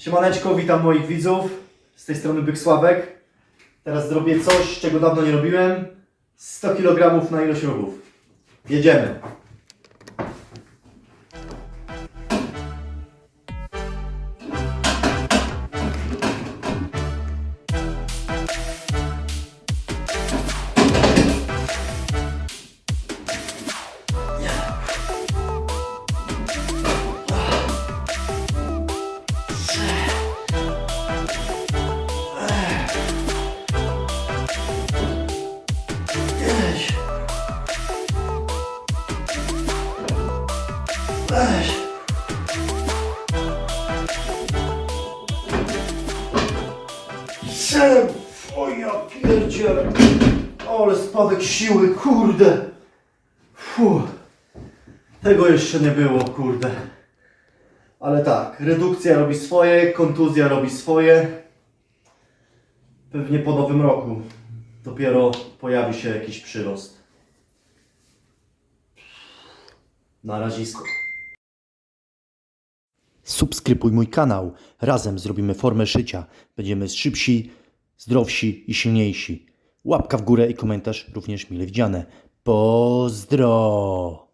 Siemaneczko, witam moich widzów. Z tej strony Byk Sławek. Teraz zrobię coś, czego dawno nie robiłem. 100 kg na ilość ruchów. Jedziemy. Siedem. O ja pierdzielę. Ale spadek siły, kurde. Fu. Tego jeszcze nie było, kurde. Ale tak, redukcja robi swoje, kontuzja robi swoje. Pewnie po nowym roku dopiero pojawi się jakiś przyrost. Na razisko. Subskrybuj mój kanał. Razem zrobimy formę szycia. Będziemy szybsi, zdrowsi i silniejsi. Łapka w górę i komentarz również mile widziane. Pozdro!